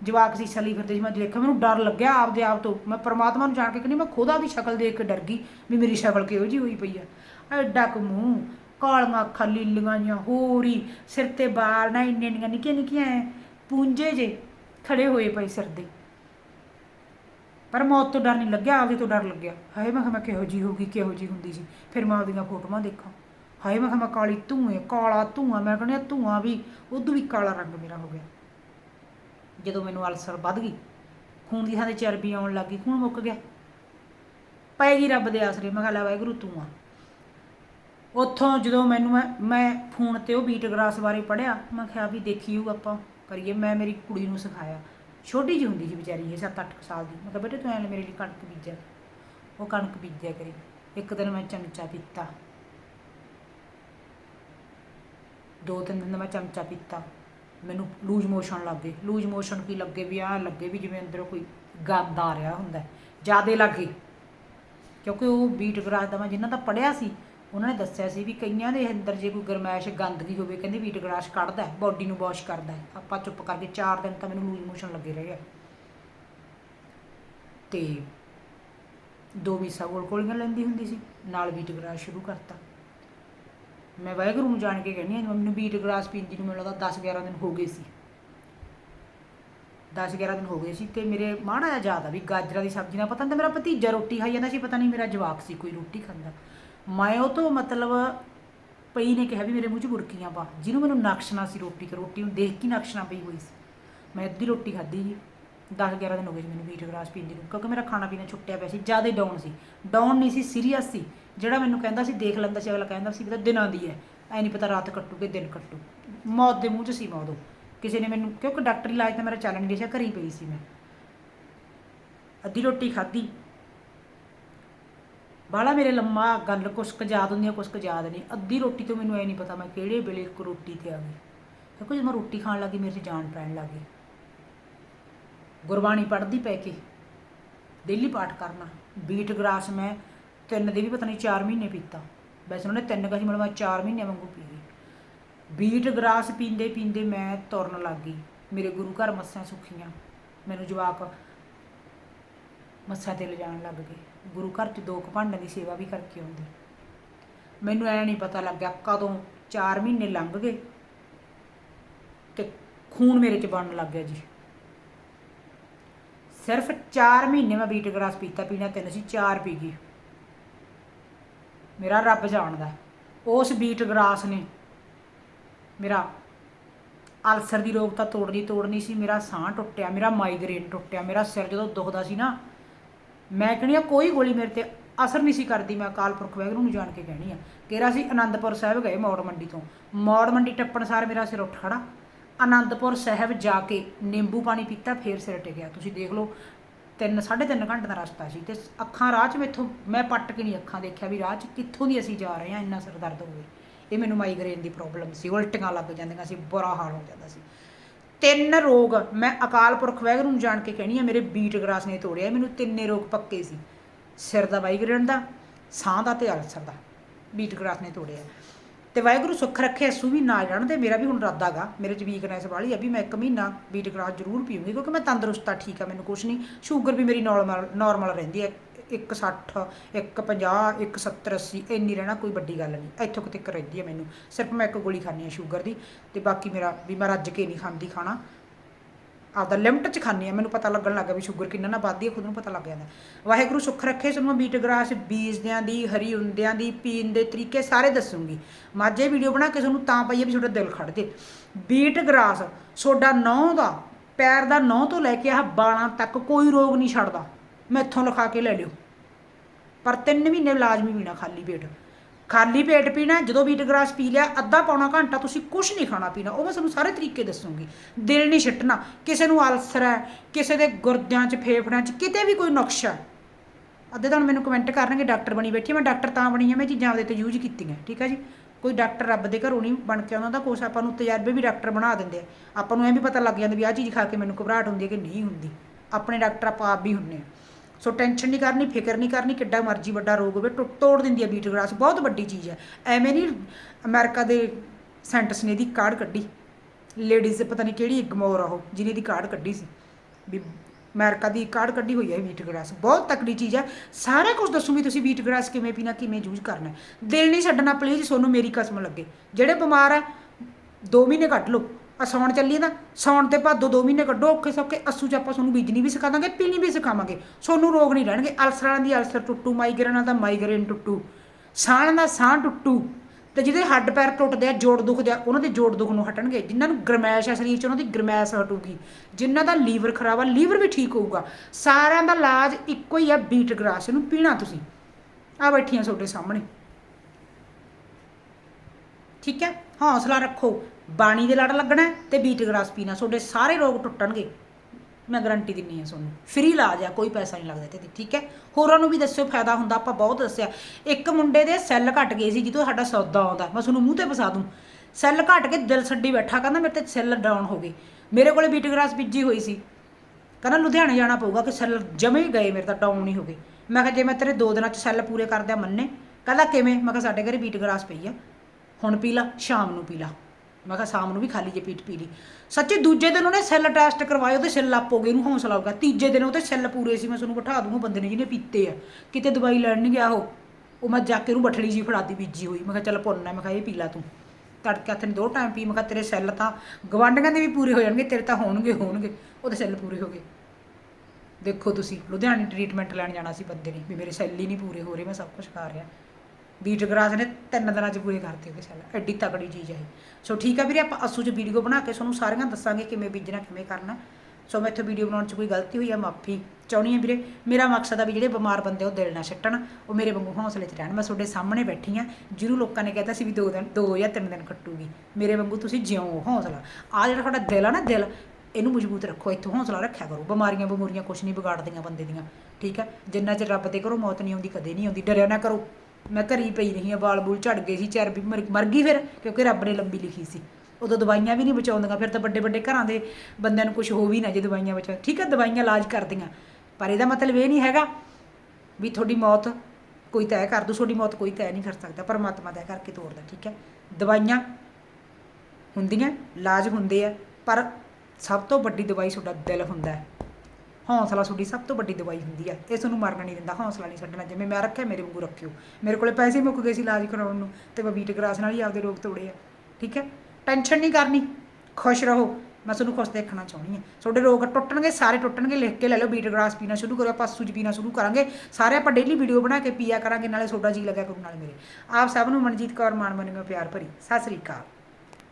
ਜਵਾਕ ਸੀਸਾ ਲਈ ਫਿਰਦੇ ਸੀ, ਮੈਂ ਦੇਖਿਆ, ਮੈਨੂੰ ਡਰ ਲੱਗਿਆ ਆਪਦੇ ਆਪ ਤੋਂ। ਮੈਂ ਪ੍ਰਮਾਤਮਾ ਨੂੰ ਜਾਣ ਕੇ ਕਹਿੰਦੀ ਮੈਂ ਖੁਦਾ ਦੀ ਸ਼ਕਲ ਦੇਖ ਕੇ ਡਰ ਗਈ ਵੀ ਮੇਰੀ ਸ਼ਕਲ ਕਿਹੋ ਜਿਹੀ ਹੋਈ ਪਈ ਆ। ਐਡਾ ਕੁ ਮੂੰਹ, ਕਾਲੀਆਂ ਅੱਖਾਂ, ਲੀਲੀਆਂ ਜਿਹੀਆਂ ਹੋਰ ਹੀ ਸਿਰ ਤੇ ਵਾਲ ਨਾ ਇੰਨੇ ਇੰਨੀਆਂ ਨਿੱਕੀਆਂ ਨਿੱਕੀਆਂ ਪੂੰਜੇ ਜੇ ਖੜੇ ਹੋਏ ਪਏ ਸਿਰ ਦੇ। ਪਰ ਮੌਤ ਤੋਂ ਡਰ ਨਹੀਂ ਲੱਗਿਆ, ਆਪਦੇ ਤੋਂ ਡਰ ਲੱਗਿਆ। ਹਾਏ ਮੈਂ ਕਿਹਾ ਮੈਂ ਕਿਹੋ ਜੀ ਹੋਗੀ ਕਿਹੋ ਜੀ ਹੁੰਦੀ ਸੀ। ਫਿਰ ਮੈਂ ਆਪਦੀਆਂ ਫੋਟੋਆਂ ਦੇਖਾਂ। ਹਾਏ ਮੈਂ ਕਿਹਾ ਮੈਂ ਕਾਲੀ ਧੂਏ, ਕਾਲਾ ਧੂਆ, ਮੈਂ ਕਹਿੰਦੀ ਹਾਂ ਵੀ ਉਦੋਂ ਵੀ ਕਾਲਾ ਰੰਗ ਮੇਰਾ ਹੋ ਗਿਆ। ਜਦੋਂ ਮੈਨੂੰ ਅਲਸਰ ਵੱਧ ਗਈ, ਖੂਨ ਦੀ ਥਾਂ ਤੇ ਚਰਬੀ ਆਉਣ ਲੱਗੀ ਖੂਨ ਮੁੱਕ ਗਿਆ। ਪਏਗੀ ਰੱਬ ਦੇ ਆਸਰੇ, ਮੈਂ ਕਿਹਾ ਲੈ ਵਾਹਿਗੁਰੂ ਤੂੰ ਆ। ਉੱਥੋਂ ਜਦੋਂ ਮੈਨੂੰ ਮੈਂ ਮੈਂ ਫੋਨ ਤੇ ਉਹ ਬੀਟ ਗਰਾਸ ਬਾਰੇ ਪੜਿਆ ਮੈਂ ਕਿਹਾ ਵੀ ਦੇਖੀਓ ਆਪਾਂ। ਕਰੀਏ, ਮੈਂ ਮੇਰੀ ਕੁੜੀ ਨੂੰ ਸਿਖਾਇਆ। ਛੋਟੀ ਜਿਹੀ ਹੁੰਦੀ ਸੀ ਵਿਚਾਰੀ ਇਹ 7-8 ਸਾਲ ਦੀ। ਮੈਂ ਕਿਹਾ ਬੇਟੇ ਤੂੰ ਐਂ ਲੈ ਮੇਰੇ ਲਈ ਕਣਕ ਬੀਜਿਆ ਉਹ ਕਣਕ ਬੀਜਿਆ ਕਰੀ। ਇੱਕ ਦਿਨ ਮੈਂ ਚਮਚਾ ਪੀਤਾ। ਦੋ ਤਿੰਨ ਦਿਨ ਮੈਂ ਚਮਚਾ ਪੀਤਾ। ਮੈਨੂੰ ਲੂਜ ਮੋਸ਼ਨ ਲੱਗ। ਗਏ ਲੂਜ ਮੋਸ਼ਨ ਕੀ ਲੱਗੇ ਵੀ ਆ ਲੱਗੇ ਵੀ ਜਿਵੇਂ ਅੰਦਰੋਂ ਕੋਈ ਗੰਦ ਆ ਰਿਹਾ ਹੁੰਦਾ। ਜਿਆਦੇ ਲੱਗੇ। ਕਿਉਂਕਿ ਉਹ ਬੀਟ ਗਰਾਸ ਦਾ ਮੈਂ ਜਿਨ੍ਹਾਂ ਦਾ ਪੜਿਆ ਸੀ ਉਹਨਾਂ ਨੇ ਦੱਸਿਆ ਸੀ ਵੀ ਕਈਆਂ ਦੇ ਅੰਦਰ ਜੇ ਕੋਈ ਗਰਮੈਸ਼ ਗੰਦਗੀ ਹੋਵੇ, ਕਹਿੰਦੇ ਵੀਟ ਗਰਾਸ ਕੱਢਦਾ ਹੈ ਬਾਡੀ ਨੂੰ ਵਾਸ਼ ਕਰਦਾ ਹੈ। ਆਪਾਂ ਚੁੱਪ ਕਰਕੇ 4 ਦਿਨ ਤਾਂ ਮੈਨੂੰ ਲੂਜ ਮੋਸ਼ਨ ਲੱਗੇ ਰਹੇ ਆ। ਤੇ ਦੋ ਮੀਸਾ ਗੋਲ ਗੋਲੀਆਂ ਲੈਂਦੀ ਹੁੰਦੀ ਸੀ, ਨਾਲ ਵੀਟ ਗਰਾਸ ਸ਼ੁਰੂ ਕਰਤਾ। ਮੈਂ ਵਾਹਿਗੁਰੂ ਨੂੰ ਜਾਣ ਕੇ ਕਹਿੰਦੀ ਹਾਂ, ਮੈਨੂੰ ਬੀਟ ਗਰਾਸ ਪੀਂਦੀ ਨੂੰ ਮੈਨੂੰ ਲੱਗਦਾ 10 11 ਦਿਨ ਹੋ ਗਏ ਸੀ। 10 11 ਦਿਨ ਹੋ ਗਏ ਸੀ ਤੇ ਮੇਰੇ ਮਾੜਾ ਜਿਹਾ ਯਾਦ ਆ ਵੀ ਗਾਜਰਾਂ ਦੀ ਸਬਜ਼ੀ ਨਾਲ ਪਤਾ ਨਹੀਂ ਮੇਰਾ ਭਤੀਜਾ ਰੋਟੀ ਖਾਈ ਜਾਂਦਾ ਸੀ, ਪਤਾ ਨਹੀਂ ਮੇਰਾ ਜਵਾਕ ਸੀ ਕੋਈ ਰੋਟੀ ਖਾਂਦਾ। ਮੈਂ ਉਹ ਤੋਂ ਮਤਲਬ ਪਈ ਨੇ ਕਿਹਾ ਵੀ ਮੇਰੇ ਮੂੰਹ 'ਚ ਬੁਰਕੀਆਂ ਪਾ। ਜਿਹਨੂੰ ਮੈਨੂੰ ਨਕਸ਼ਨਾ ਸੀ ਰੋਟੀ ਤੇ ਰੋਟੀ ਨੂੰ ਦੇਖ ਕੇ ਨਕਸ਼ਨਾ ਪਈ ਹੋਈ ਸੀ। ਮੈਂ ਅੱਧੀ ਰੋਟੀ ਖਾਧੀ ਜੀ। 10 11 ਦਿਨ ਹੋ ਗਏ ਮੈਨੂੰ ਵੀਟ ਗਰਾਸ ਪੀਂਦੀ ਨੂੰ। ਕਿਉਂਕਿ ਮੇਰਾ ਖਾਣਾ ਪੀਣਾ ਛੁੱਟਿਆ ਪਿਆ ਸੀ, ਜ਼ਿਆਦਾ ਡਾਊਨ ਸੀ। ਡਾਊਨ ਨਹੀਂ ਸੀ ਸੀਰੀਅਸ ਸੀ। ਜਿਹੜਾ ਮੈਨੂੰ ਕਹਿੰਦਾ ਸੀ, ਦੇਖ ਲੈਂਦਾ ਸੀ, ਅਗਲਾ ਕਹਿੰਦਾ ਸੀ ਵੀ ਤਾਂ ਦਿਨਾਂ ਦੀ ਹੈ। ਐ ਨਹੀਂ ਪਤਾ ਰਾਤ ਕੱਟੂ ਕਿ ਦਿਨ ਕੱਟੂ। ਮੌਤ ਦੇ ਮੂੰਹ 'ਚ ਸੀ ਮੈਂ ਉਦੋਂ ਕਿਸੇ ਨੇ ਮੈਨੂੰ ਕਿਉਂਕਿ ਡਾਕਟਰੀ ਇਲਾਜ ਤਾਂ ਮੇਰਾ ਚੱਲ ਨਹੀਂ ਰਿਹਾ ਸੀ, ਘਰੀ ਪਈ ਸੀ ਮੈਂ। ਅੱਧੀ ਰੋਟੀ ਖਾਧੀ। ਬਾਲਾ ਮੇਰੇ ਲੰਮਾ ਗੱਲ ਕੁਛ ਕੁ ਯਾਦ ਹੁੰਦੀ ਆ ਕੁਛ ਕੁ ਯਾਦ ਨਹੀਂ। ਅੱਧੀ ਰੋਟੀ ਤੋਂ ਮੈਨੂੰ ਐ ਨਹੀਂ ਪਤਾ ਮੈਂ ਕਿਹੜੇ ਵੇਲੇ ਇੱਕ ਰੋਟੀ ਤੇ ਆ ਗਈ ਕਿਉਂਕਿ ਜਦੋਂ ਮੈਂ ਰੋਟੀ ਖਾਣ ਲੱਗੀ, ਮੇਰੇ 'ਚ ਜਾਨ ਪੈਣ ਲੱਗੀ ਗੁਰਬਾਣੀ ਪੜ੍ਹਦੀ ਪੈ ਕੇ ਡੇਲੀ ਪਾਠ ਕਰਨਾ। ਬੀਟ ਗਰਾਸ ਮੈਂ ਤਿੰਨ ਦੇ ਵੀ ਪਤਾ ਨਹੀਂ 4 ਮਹੀਨੇ ਪੀਤਾ। ਵੈਸੇ ਉਹਨੇ ਤਿੰਨ ਕਹੀ, ਮਤਲਬ ਮੈਂ 4 ਮਹੀਨੇ ਵਾਂਗੂ ਪੀ ਗਈ। ਬੀਟ ਗਰਾਸ ਪੀਂਦੇ ਪੀਂਦੇ ਮੈਂ ਤੁਰਨ ਲੱਗ ਗਈ। ਮੇਰੇ ਗੁਰੂ ਘਰ ਮੱਸਾਂ ਸੁੱਖੀਆਂ। ਮੈਨੂੰ ਜਵਾਕ ਮੱਸਾਂ ਤੇ ਲਿਜਾਣ ਲੱਗ ਗਏ। ਗੁਰੂ ਘਰ 'ਚ ਦੋ ਕੁ ਭਾਂਡਿਆਂ ਦੀ ਸੇਵਾ ਵੀ ਕਰਕੇ ਆਉਂਦੇ। ਮੈਨੂੰ ਐ ਨਹੀਂ ਪਤਾ ਲੱਗਿਆ ਕਦੋਂ 4 ਮਹੀਨੇ ਲੰਘ ਗਏ ਤੇ ਖੂਨ ਮੇਰੇ 'ਚ ਬਣਨ ਲੱਗ ਗਿਆ ਜੀ। ਸਿਰਫ 4 ਮਹੀਨੇ ਮੈਂ ਬੀਟ ਗਰਾਸ ਪੀਤਾ, ਪੀਣਾ ਤਿੰਨ ਸੀ 4 ਪੀ ਗਈ। ਮੇਰਾ ਰੱਬ ਜਾਣਦਾ, ਉਸ ਬੀਟ ਗਰਾਸ ਨੇ ਮੇਰਾ ਅਲਸਰ ਦੀ ਰੋਗ ਤਾਂ ਤੋੜਨੀ ਤੋੜਨੀ ਸੀ, ਮੇਰਾ ਸਾਹ ਟੁੱਟਿਆ, ਮੇਰਾ ਮਾਈਗ੍ਰੇਨ ਟੁੱਟਿਆ, ਮੇਰਾ ਸਿਰ ਜਦੋਂ ਦੁਖਦਾ ਸੀ ਨਾ ਮੈਂ ਕਹਿੰਦੀ ਆ, ਕੋਈ ਗੋਲੀ ਮੇਰੇ ਤੇ ਅਸਰ ਨਹੀਂ ਸੀ ਕਰਦੀ, ਮੈਂ ਅਕਾਲ ਪੁਰਖ ਵਾਹਿਗੁਰੂ ਨੂੰ ਜਾਣ ਕੇ ਕਹਿਣੀ ਆ। ਕਿਹੜਾ ਸੀ ਆਨੰਦਪੁਰ ਸਾਹਿਬ ਗਏ ਮੌੜ ਮੰਡੀ ਤੋਂ। ਮੌੜ ਮੰਡੀ ਟੱਪਣ ਸਾਰ ਮੇਰਾ ਸਿਰ ਉੱਠ ਖੜਾ। ਆਨੰਦਪੁਰ ਸਾਹਿਬ ਜਾ ਕੇ ਨਿੰਬੂ ਪਾਣੀ ਪੀਤਾ, ਫੇਰ ਸਿਰ ਟਿਕਿਆ। ਤੁਸੀਂ ਦੇਖ ਲਓ, ਤਿੰਨ, ਸਾਢੇ ਤਿੰਨ ਘੰਟੇ ਦਾ ਰਸਤਾ ਸੀ ਤੇ ਅੱਖਾਂ ਰਾਹ 'ਚ ਮੈਥੋਂ ਮੈਂ ਪੱਟ ਕੇ ਨਹੀਂ ਅੱਖਾਂ ਦੇਖਿਆ ਵੀ ਰਾਹ 'ਚ ਕਿੱਥੋਂ ਦੀ ਅਸੀਂ ਜਾ ਰਹੇ ਹਾਂ, ਇੰਨਾ ਸਿਰ ਦਰਦ ਹੋਵੇ ਇਹ ਮੈਨੂੰ ਮਾਈਗ੍ਰੇਨ ਦੀ ਪ੍ਰੋਬਲਮ ਸੀ, ਉਲਟੀਆਂ ਲੱਗ ਜਾਂਦੀਆਂ ਸੀ, ਬੁਰਾ ਹਾਲ ਹੋ ਜਾਂਦਾ ਸੀ। ਤਿੰਨ ਰੋਗ ਮੈਂ ਅਕਾਲ ਪੁਰਖ ਵਾਹਿਗੁਰੂ ਨੂੰ ਜਾਣ ਕੇ ਕਹਿਣੀ ਆ, ਮੇਰੇ ਬੀਟ ਗਰਾਸ ਨੇ ਤੋੜਿਆ ਮੈਨੂੰ ਤਿੰਨੇ ਰੋਗ ਪੱਕੇ ਸੀ। ਸਿਰ ਦਾ ਮਾਈਗ੍ਰੇਨ ਦਾ, ਸਾਹ ਦਾ ਤੇ ਅਲਸਰ ਦਾ, ਬੀਟ ਗਰਾਸ ਨੇ ਤੋੜਿਆ। ਤੇ ਵਾਹਿਗੁਰੂ ਸੁੱਖ ਰੱਖੇ, ਅਸੂ ਵੀ ਨਾ ਜਾਣ ਤੇ ਮੇਰਾ ਵੀ ਹੁਣ ਇਰਾਦਾ ਗਾ, ਮੇਰੇ ਚ ਵੀਕਨੈਸ ਵਾਲੀ ਆ ਵੀ ਮੈਂ ਇੱਕ ਮਹੀਨਾ ਬੀਟ ਗਰਾਸ ਜ਼ਰੂਰ ਪੀਉਂਗੀ ਕਿਉਂਕਿ ਮੈਂ ਤੰਦਰੁਸਤ ਆ, ਠੀਕ ਆ, ਮੈਨੂੰ ਕੁਛ ਨਹੀਂ ਸ਼ੂਗਰ ਵੀ ਮੇਰੀ ਨਾਰਮਲ ਨਾਰਮਲ ਰਹਿੰਦੀ ਹੈ 160 150 170 80 ਇੰਨੀ ਰਹਿਣਾ ਕੋਈ ਵੱਡੀ ਗੱਲ ਨਹੀਂ। ਇੱਥੋਂ ਕੁ ਤੱਕ ਰਹਿੰਦੀ ਹੈ ਮੈਨੂੰ। ਸਿਰਫ ਮੈਂ ਇੱਕ ਗੋਲੀ ਖਾਂਦੀ ਆ ਸ਼ੂਗਰ ਦੀ ਤੇ ਬਾਕੀ ਮੇਰਾ ਵੀ ਮੈਂ ਰੱਜ ਕੇ ਨਹੀਂ ਖਾਂਦੀ ਖਾਣਾ। ਆਪਦਾ ਲਿਮਟ ਚ ਖਾਂਦੀ ਆ ਮੈਨੂੰ ਪਤਾ ਲੱਗਣ ਲੱਗਾ ਵੀ ਸ਼ੂਗਰ ਕਿੰਨਾ ਨਾ ਵੱਧਦੀ ਹੈ, ਖੁਦ ਨੂੰ ਪਤਾ ਲੱਗ ਜਾਂਦਾ। ਵਾਹਿਗੁਰੂ ਸੁੱਖ ਰੱਖੇ ਸਾਨੂੰ ਬੀਟ ਗ੍ਰਾਸ ਬੀਜਦਿਆਂ ਦੀ, ਹਰੀ ਹੁੰਦਿਆਂ ਦੀ, ਪੀਣ ਦੇ ਤਰੀਕੇ ਸਾਰੇ ਦੱਸੂਗੀ। ਮਾਝੇ ਵੀਡੀਓ ਬਣਾ ਕੇ ਤੁਹਾਨੂੰ ਤਾਂ ਪਾਈਏ ਵੀ ਤੁਹਾਡਾ ਦਿਲ ਖੜ ਜੇ। ਬੀਟ ਗ੍ਰਾਸ ਤੁਹਾਡਾ ਨਹੁੰ ਦਾ, ਪੈਰ ਦਾ ਨਹੁੰ ਤੋਂ ਲੈ ਕੇ ਆਹ ਬਾਲਾਂ ਤੱਕ ਕੋਈ ਰੋਗ ਨਹੀਂ ਛੱਡਦਾ। ਮੈਥੋਂ ਲਿਖਾ ਕੇ ਲੈ ਲਿਓ। ਪਰ 3 ਮਹੀਨੇ ਲਾਜ਼ਮੀ ਪੀਣਾ, ਖਾਲੀ ਪੇਟ। ਖਾਲੀ ਪੇਟ ਪੀਣਾ, ਜਦੋਂ ਵੀਟ ਗਰਾਸ ਪੀ ਲਿਆ, ਅੱਧਾ ਪੌਣਾ ਘੰਟਾ ਤੁਸੀਂ ਕੁਝ ਨਹੀਂ ਖਾਣਾ ਪੀਣਾ। ਉਹ ਮੈਂ ਤੁਹਾਨੂੰ ਸਾਰੇ ਤਰੀਕੇ ਦੱਸੂਗੀ। ਦਿਲ ਨਹੀਂ ਛੱਟਣਾ। ਕਿਸੇ ਨੂੰ ਅਲਸਰ ਹੈ, ਕਿਸੇ ਦੇ ਗੁਰਦਿਆਂ 'ਚ, ਫੇਫੜਿਆਂ 'ਚ, ਕਿਤੇ ਵੀ ਕੋਈ ਨੁਕਸ ਅੱਧੇ ਤਾਂ ਹੁਣ ਮੈਨੂੰ ਕਮੈਂਟ ਕਰਨਗੇ, ਡਾਕਟਰ ਬਣੀ ਬੈਠੀ ਹਾਂ। ਮੈਂ ਡਾਕਟਰ ਤਾਂ ਬਣੀ ਆ, ਮੈਂ ਚੀਜ਼ਾਂ ਉਹਦੇ ਤੇ ਯੂਜ਼ ਕੀਤੀਆਂ, ਠੀਕ ਹੈ ਜੀ? ਕੋਈ ਡਾਕਟਰ ਰੱਬ ਦੇ ਘਰੋਂ ਨਹੀਂ ਬਣ ਕੇ ਆਉਂਦਾ, ਤਾਂ ਕੁਛ ਆਪਾਂ ਨੂੰ ਤਜਰਬੇ ਵੀ ਡਾਕਟਰ ਬਣਾ ਦਿੰਦੇ ਆ। ਆਪਾਂ ਨੂੰ ਐ ਵੀ ਪਤਾ ਲੱਗ ਜਾਂਦਾ ਵੀ ਆਹ ਚੀਜ਼ ਖਾ ਕੇ ਮੈਨੂੰ ਘਬਰਾਹਟ ਹੁੰਦੀ ਹੈ ਕਿ ਨਹੀਂ ਹੁੰਦੀ। ਆਪਣੇ ਡਾਕਟਰ ਆਪਾਂ ਆਪ ਵੀ ਹੁੰਨੇ ਆ। ਸੋ ਟੈਨਸ਼ਨ ਨਹੀਂ ਕਰਨੀ, ਫਿਕਰ ਨਹੀਂ ਕਰਨੀ, ਕਿੱਡਾ ਮਰਜ਼ੀ ਵੱਡਾ ਰੋਗ ਹੋਵੇ, ਟੁੱਟ ਤੋੜ ਦਿੰਦੀ ਹੈ ਬੀਟ ਗ੍ਰਾਸ ਬਹੁਤ ਵੱਡੀ ਚੀਜ਼ ਹੈ। ਐਵੇਂ ਨਹੀਂ ਅਮਰੀਕਾ ਦੇ ਸੈਂਟਸ ਨੇ ਦੀ ਕਾਰਡ ਕੱਢੀ। ਲੇਡੀਜ਼ ਪਤਾ ਨਹੀਂ ਕਿਹੜੀ ਗਮੋਰ ਆ ਉਹ, ਜਿਹਨੇ ਦੀ ਕਾਰਡ ਕੱਢੀ ਸੀ। ਵੀ ਅਮਰੀਕਾ ਦੀ ਕਾਰਡ ਕੱਢੀ ਹੋਈ ਹੈ ਵੀਟ ਗ੍ਰਾਸ ਬਹੁਤ ਤਕੜੀ ਚੀਜ਼ ਹੈ। ਸਾਰਾ ਕੁਝ ਦੱਸੂਗੀ ਤੁਸੀਂ ਬੀਟ ਗ੍ਰਾਸ ਕਿਵੇਂ ਪੀਣਾ, ਕਿਵੇਂ ਯੂਜ਼ ਕਰਨਾ। ਦਿਲ ਨਹੀਂ ਛੱਡਣਾ ਪਲੀਜ਼ ਤੁਹਾਨੂੰ ਮੇਰੀ ਕਸਮ ਲੱਗੇ। ਜਿਹੜੇ ਬਿਮਾਰ ਹੈ 2 ਮਹੀਨੇ ਕੱਟ ਲਓ। ਆ ਸੌਣ ਚੱਲੀ ਨਾ ਸੌਣ ਤੇ ਭਾਦੋ 2 ਮਹੀਨੇ ਕੱਢੋ, ਔਖੇ ਸੌਖੇ, ਅਸੂ ਚ ਆਪਾਂ ਤੁਹਾਨੂੰ ਬੀਜਣੀ ਵੀ ਸਿਖਾ ਦਾਂਗੇ ਪੀਣੀ ਵੀ ਸਿਖਾਵਾਂਗੇ। ਤੁਹਾਨੂੰ ਰੋਗ ਨਹੀਂ ਰਹਿਣਗੇ, ਅਲਸਰਾਂ ਦੀ ਅਲਸਰ ਟੁੱਟੂ ਮਾਈਗਰੇਨਾਂ ਦਾ ਮਾਈਗਰੇਨ ਟੁੱਟੂ, ਸਾਹ ਦਾ ਸਾਹ ਟੁੱਟੂ, ਤੇ ਜਿਹਦੇ ਹੱਡ ਪੈਰ ਟੁੱਟਦੇ ਆ, ਜੋੜ ਦੁਖਦੇ ਆ, ਉਹਨਾਂ ਦੇ ਜੋੜ ਦੁਖ ਨੂੰ ਹਟਣਗੇ, ਜਿਨ੍ਹਾਂ ਨੂੰ ਗਰਮੈਸ਼ ਆ ਸਰੀਰ 'ਚ, ਉਹਨਾਂ ਦੀ ਗਰਮੈਸ਼ ਹਟੂਗੀ। ਜਿਨ੍ਹਾਂ ਦਾ ਲੀਵਰ ਖਰਾਬ ਆ, ਲੀਵਰ ਵੀ ਠੀਕ ਹੋਊਗਾ। ਸਾਰਿਆਂ ਦਾ ਇਲਾਜ ਇੱਕੋ ਹੀ ਆ, ਬੀਟ ਗ੍ਰਾਸ, ਇਹਨੂੰ ਪੀਣਾ ਤੁਸੀਂ। ਆ ਬੈਠੀਆਂ ਤੁਹਾਡੇ ਸਾਹਮਣੇ। ਠੀਕ ਹੈ? ਹੌਸਲਾ ਰੱਖੋ। ਬਾਣੀ ਦੇ ਲੜ ਲੱਗਣਾ ਹੈ ਤੇ ਬੀਟ ਗ੍ਰਾਸ ਪੀਣਾ, ਤੁਹਾਡੇ ਸਾਰੇ ਰੋਗ ਟੁੱਟਣਗੇ। ਮੈਂ ਗਾਰੰਟੀ ਦਿੰਨੀ ਆ ਤੁਹਾਨੂੰ। ਫ੍ਰੀ ਇਲਾਜ ਆ, ਕੋਈ ਪੈਸਾ ਨਹੀਂ ਲੱਗਦਾ ਤੇ, ਠੀਕ ਹੈ? ਹੋਰਾਂ ਨੂੰ ਵੀ ਦੱਸਿਓ, ਫਾਇਦਾ ਹੁੰਦਾ, ਆਪਾਂ ਬਹੁਤ ਦੱਸਿਆ। ਇੱਕ ਮੁੰਡੇ ਦੇ ਸੈੱਲ ਘਟ ਗਏ ਸੀ, ਜਿੱਦੋਂ ਸਾਡਾ ਸੌਦਾ ਆਉਂਦਾ, ਮੈਂ ਤੁਹਾਨੂੰ ਮੂੰਹ ਤੇ ਫਸਾ ਦੂੰ। ਸੈੱਲ ਘਟ ਕੇ ਦਿਲ ਛੱਡੀ ਬੈਠਾ, ਕਹਿੰਦਾ ਮੇਰੇ ਤੇ ਸੈੱਲ ਡਾਊਨ ਹੋ ਗਏ। ਮੇਰੇ ਕੋਲੇ ਬੀਟ ਗ੍ਰਾਸ ਬੀਜੀ ਹੋਈ ਸੀ। ਕਹਿੰਦਾ ਲੁਧਿਆਣੇ ਜਾਣਾ ਪਊਗਾ, ਕਿ ਸੈੱਲ ਜਮੇ ਹੀ ਗਏ, ਮੇਰੇ ਤਾਂ ਡਾਊਨ ਹੀ ਹੋ ਗਏ। ਮੈਂ ਕਿਹਾ, ਜੇ ਮੈਂ ਤੇਰੇ ਦੋ ਦਿਨਾਂ ਚ ਸੈੱਲ ਪੂਰੇ ਕਰ ਦਿਆਂ ਮੰਨੇ, ਕਹਿੰਦਾ ਕਿਵੇਂ? ਮੈਂ ਕਿਹਾ, ਸਾਡੇ ਘਰੇ ਬੀਟ ਗ੍ਰਾਸ ਪਈ ਆ। ਹੁਣ ਪੀ ਲਾ, ਸ਼ਾਮ ਨੂੰ ਪੀ ਲਾ। ਮੈਂ ਕਿਹਾ ਸ਼ਾਮ ਨੂੰ ਵੀ ਖਾਲੀ ਜੇ ਪੀਟ ਪੀ ਲਈ। ਸੱਚੇ ਦੂਜੇ ਦਿਨ ਉਹਨੇ ਸੈੱਲ ਟੈਸਟ ਕਰਵਾਏ, ਉਹਦੇ ਸੈੱਲ ਅੱਪ ਹੋ ਗਏ, ਇਹਨੂੰ ਹੌਸਲਾ ਹੋ ਗਿਆ। ਤੀਜੇ ਦਿਨ ਉਹਦੇ ਸੈੱਲ ਪੂਰੇ ਸੀ, ਮੈਂ ਤੁਹਾਨੂੰ ਬਿਠਾ ਦੂੰਗਾ ਬੰਦੇ ਨੇ ਜਿਹਨੇ ਪੀਤੇ ਆ। ਕਿਤੇ ਦਵਾਈ ਲੈਣ ਨਹੀਂ ਗਿਆ ਉਹ। ਉਹ ਮੈਂ ਜਾ ਕੇ ਉਹਨੂੰ ਬਠੜੀ ਜੀ ਫੜਾਦੀ ਬੀਜੀ ਹੋਈ। ਮੈਂ ਕਿਹਾ ਚੱਲ ਪੁੰਨ ਹੈ ਮੈਂ ਕਿਹਾ ਇਹ ਪੀ ਲਾ ਤੂੰ। ਤੜਕੇ ਹੱਥ ਨੇ ਦੋ ਟਾਈਮ ਪੀ, ਮੈਂ ਕਿਹਾ ਤੇਰੇ ਸੈੱਲ ਤਾਂ ਗਵਾਂਢੀਆਂ ਦੇ ਵੀ ਪੂਰੇ ਹੋ ਜਾਣਗੇ, ਤੇਰੇ ਤਾਂ ਹੋਣਗੇ ਹੋਣਗੇ। ਉਹਦੇ ਸੈੱਲ ਪੂਰੇ ਹੋ ਗਏ। ਦੇਖੋ ਤੁਸੀਂ, ਲੁਧਿਆਣੇ ਟ੍ਰੀਟਮੈਂਟ ਲੈਣ ਜਾਣਾ ਸੀ ਬੰਦੇ ਨੇ, ਵੀ ਮੇਰੇ ਸੈੱਲ ਹੀ ਨਹੀਂ ਪੂਰੇ ਹੋ ਰਹੇ, ਮੈਂ ਸਭ ਕੁਝ ਖਾ ਰਿਹਾ। ਬੀਟ ਗਰਾਸ ਨੇ ਤਿੰਨ ਦਿਨਾਂ 'ਚ ਪੂਰੇ ਕਰਤੇ ਉਹਦੇ ਸੈੱਲ ਐਡੀ ਤਕੜੀ ਚੀਜ਼ ਹੈ ਇਹ ਸੋ ਠੀਕ ਆ ਵੀਰੇ, ਆਪਾਂ ਅਸੂ 'ਚ ਵੀਡੀਓ ਬਣਾ ਕੇ ਤੁਹਾਨੂੰ ਸਾਰੀਆਂ ਦੱਸਾਂਗੇ ਕਿਵੇਂ ਬੀਜਣਾ, ਕਿਵੇਂ ਕਰਨਾ। ਸੋ ਮੈਥੋਂ ਵੀਡੀਓ ਬਣਾਉਣ 'ਚ ਕੋਈ ਗਲਤੀ ਹੋਈ ਆ, ਮਾਫੀ ਚਾਹੁੰਦੀ ਆ ਵੀਰੇ। ਮੇਰਾ ਮਕਸਦ ਆ ਵੀ ਜਿਹੜੇ ਬਿਮਾਰ ਬੰਦੇ ਉਹ ਦਿਲ ਨਾ ਛੱਟਣ ਉਹ ਮੇਰੇ ਵਾਂਗੂ ਹੌਸਲੇ 'ਚ ਰਹਿਣ। ਮੈਂ ਤੁਹਾਡੇ ਸਾਹਮਣੇ ਬੈਠੀ ਆ, ਜਿਹਨੂੰ ਲੋਕਾਂ ਨੇ ਕਹਿਤਾ ਸੀ ਵੀ ਦੋ ਦਿਨ, ਦੋ ਜਾਂ ਤਿੰਨ ਦਿਨ ਕੱਟੂਗੀ। ਮੇਰੇ ਵਾਂਗੂ ਤੁਸੀਂ ਜਿਉਂ ਹੌਸਲਾ। ਆ ਜਿਹੜਾ ਤੁਹਾਡਾ ਦਿਲ ਆ ਨਾ ਦਿਲ, ਇਹਨੂੰ ਮਜ਼ਬੂਤ ਰੱਖੋ, ਇੱਥੋਂ ਹੌਸਲਾ ਰੱਖਿਆ ਕਰੋ। ਬਿਮਾਰੀਆਂ ਬਿਮਾਰੀਆਂ ਕੁਛ ਨਹੀਂ ਵਿਗਾੜਦੀਆਂ ਬੰਦੇ ਦੀਆਂ, ਠੀਕ ਹੈ ਜਿੰਨਾ ਚਿਰ ਰੱਬ ਦੇ ਘਰੋਂ ਮੌਤ ਨਹੀਂ ਆਉਂਦੀ, ਕਦੇ ਨਹੀਂ ਆਉਂਦੀ, ਡਰਿਆ ਨਾ ਕਰੋ। ਮੈਂ ਘਰੀ ਪਈ ਰਹੀ ਆ ਵਾਲ ਬੂਲ ਝੜ ਗਏ ਸੀ ਚਰਬੀ ਮਰ ਮਰ ਗਈ ਫਿਰ, ਕਿਉਂਕਿ ਰੱਬ ਨੇ ਲੰਬੀ ਲਿਖੀ ਸੀ। ਉਦੋਂ ਦਵਾਈਆਂ ਵੀ ਨਹੀਂ ਬਚਾਉਂਦੀਆਂ, ਫਿਰ ਤਾਂ ਵੱਡੇ ਵੱਡੇ ਘਰਾਂ ਦੇ ਬੰਦਿਆਂ ਨੂੰ ਕੁਝ ਹੋ ਵੀ ਨਾ ਜੇ ਦਵਾਈਆਂ ਬਚਾ ਠੀਕ ਹੈ ਦਵਾਈਆਂ ਇਲਾਜ ਕਰਦੀਆਂ, ਪਰ ਇਹਦਾ ਮਤਲਬ ਇਹ ਨਹੀਂ ਹੈਗਾ ਵੀ ਤੁਹਾਡੀ ਮੌਤ ਕੋਈ ਤੈਅ ਕਰ ਦੂ, ਤੁਹਾਡੀ ਮੌਤ ਕੋਈ ਤੈਅ ਨਹੀਂ ਕਰ ਸਕਦਾ, ਪਰਮਾਤਮਾ ਤੈਅ ਕਰਕੇ ਤੋੜਦਾ ਠੀਕ ਹੈ ਦਵਾਈਆਂ ਹੁੰਦੀਆਂ, ਇਲਾਜ ਹੁੰਦੇ ਆ, ਪਰ ਸਭ ਤੋਂ ਵੱਡੀ ਦਵਾਈ ਤੁਹਾਡਾ ਦਿਲ ਹੁੰਦਾ ਹੈ। ਹੌਸਲਾ ਤੁਹਾਡੀ ਸਭ ਤੋਂ ਵੱਡੀ ਦਵਾਈ ਹੁੰਦੀ ਹੈ ਇਹ ਤੁਹਾਨੂੰ ਮਰਨ ਨਹੀਂ ਦਿੰਦਾ, ਹੌਸਲਾ ਨਹੀਂ ਛੱਡਣਾ। ਜਿਵੇਂ ਮੈਂ ਰੱਖਿਆ, ਮੇਰੇ ਵਾਂਗੂ ਰੱਖਿਓ। ਮੇਰੇ ਕੋਲੇ ਪੈਸੇ ਮੁੱਕ ਗਏ ਸੀ ਇਲਾਜ ਕਰਾਉਣ ਨੂੰ ਤੇ ਮੈਂ ਬੀਟ ਗ੍ਰਾਸ ਨਾਲ ਹੀ ਆਪਦੇ ਰੋਗ ਤੋੜੇ ਆ। ਠੀਕ ਹੈ? ਟੈਨਸ਼ਨ ਨਹੀਂ ਕਰਨੀ। ਖੁਸ਼ ਰਹੋ। ਮੈਂ ਤੁਹਾਨੂੰ ਖੁਸ਼ ਦੇਖਣਾ ਚਾਹੁੰਦੀ ਹਾਂ। ਤੁਹਾਡੇ ਰੋਗ ਟੁੱਟਣਗੇ, ਸਾਰੇ ਟੁੱਟਣਗੇ। ਲਿਖ ਕੇ ਲੈ ਲਓ, ਬੀਟ ਗ੍ਰਾਸ ਪੀਣਾ ਸ਼ੁਰੂ ਕਰੋ, ਆਪਾਂ ਸੂਜੀ ਪੀਣਾ ਸ਼ੁਰੂ ਕਰਾਂਗੇ। ਸਾਰੇ ਆਪਾਂ ਡੇਲੀ ਵੀਡੀਓ ਬਣਾ ਕੇ ਪੀਆ ਕਰਾਂਗੇ, ਨਾਲੇ ਤੁਹਾਡਾ ਜੀ ਲੱਗਿਆ ਕਰੂ ਨਾਲੇ ਮੇਰੇ। ਆਪ ਸਭ ਨੂੰ ਮਨਜੀਤ ਕੌਰ, ਮਾਨ ਮਨਿਓ ਪਿਆਰ ਭਰੀ। ਸਤਿ ਸ੍ਰੀ ਅਕਾਲ।